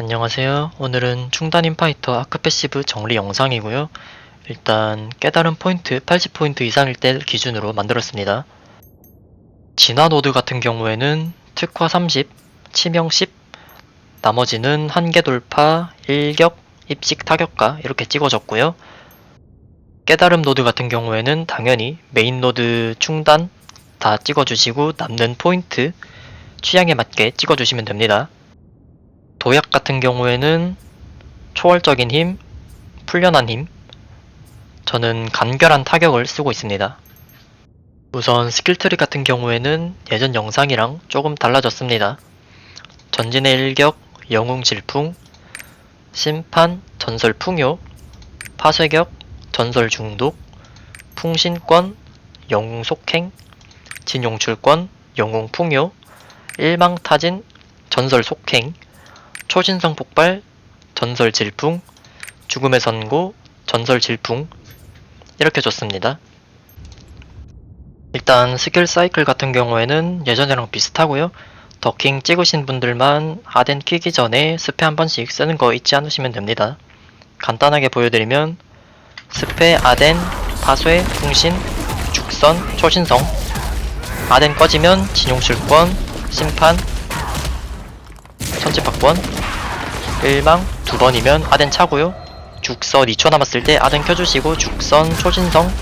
안녕하세요. 오늘은 충단 인 파이터 아크 패시브 정리 영상이고요. 일단 깨달은 포인트 80포인트 이상일 때 기준으로 만들었습니다. 진화 노드 같은 경우에는 특화 30, 치명 10, 나머지는 한계 돌파, 일격, 입식 타격가 이렇게 찍어줬고요. 깨달음 노드 같은 경우에는 당연히 메인 노드 충단 다 찍어주시고 남는 포인트 취향에 맞게 찍어주시면 됩니다. 도약 같은 경우에는 초월적인 힘, 풀련한 힘, 저는 간결한 타격을 쓰고 있습니다. 우선 스킬트리 같은 경우에는 예전 영상이랑 조금 달라졌습니다. 전진의 일격, 영웅 질풍, 심판, 전설 풍요, 파쇄격, 전설 중독, 풍신권, 영웅 속행, 진용출권, 영웅 풍요, 일망타진, 전설 속행, 초신성 폭발, 전설 질풍, 죽음의 선고, 전설 질풍 이렇게 줬습니다. 일단 스킬 사이클 같은 경우에는 예전이랑 비슷하고요. 더킹 찍으신 분들만 아덴 끼기 전에 스페 한 번씩 쓰는 거 잊지 않으시면 됩니다. 간단하게 보여드리면 스페, 아덴, 파쇄, 풍신, 죽선, 초신성 아덴 꺼지면 진용출권, 심판, 천지박권, 일망 두 번이면 아덴 차고요. 죽선 2초 남았을 때 아덴 켜주시고 죽선 초신성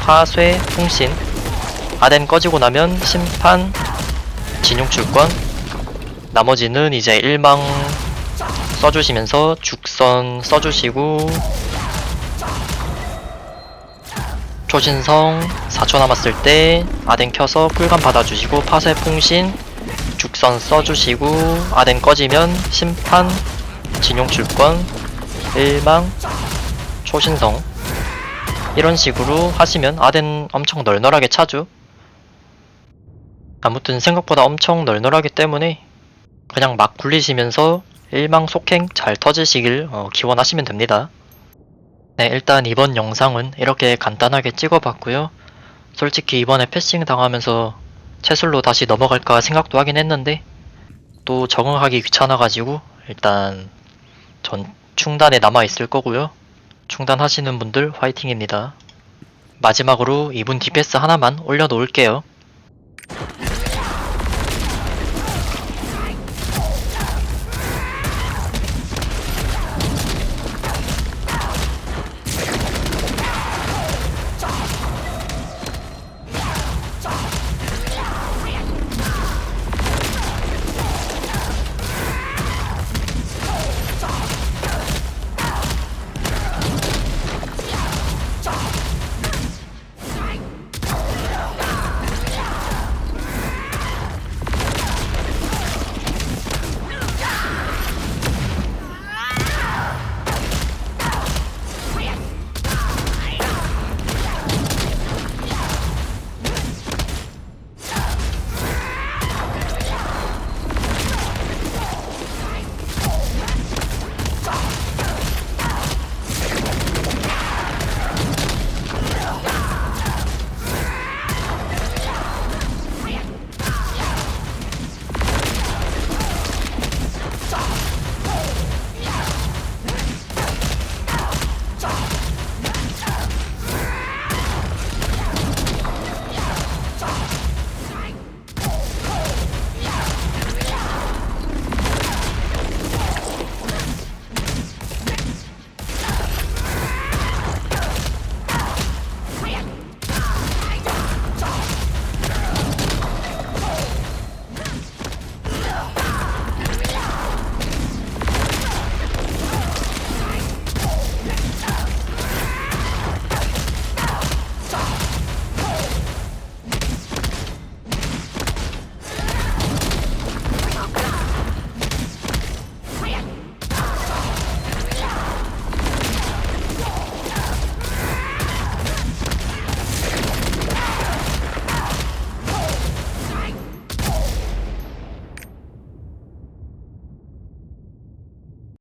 파쇄 풍신. 아덴 꺼지고 나면 심판 진용출권. 나머지는 이제 일망 써주시면서 죽선 써주시고 초신성 4초 남았을 때 아덴 켜서 꿀감 받아주시고 파쇄 풍신 죽선 써주시고 아덴 꺼지면 심판 진용출권 일망 초신성. 이런 식으로 하시면 아덴 엄청 널널하게 차죠. 아무튼 생각보다 엄청 널널하기 때문에 그냥 막 굴리시면서 일망 속행 잘 터지시길 어, 기원하시면 됩니다. 네 일단 이번 영상은 이렇게 간단하게 찍어봤고요. 솔직히 이번에 패싱 당하면서 채술로 다시 넘어갈까 생각도 하긴 했는데 또 적응하기 귀찮아가지고 일단 전 충단에 남아있을 거고요. 충단하시는 분들 화이팅입니다. 마지막으로 이분 DPS 하나만 올려놓을게요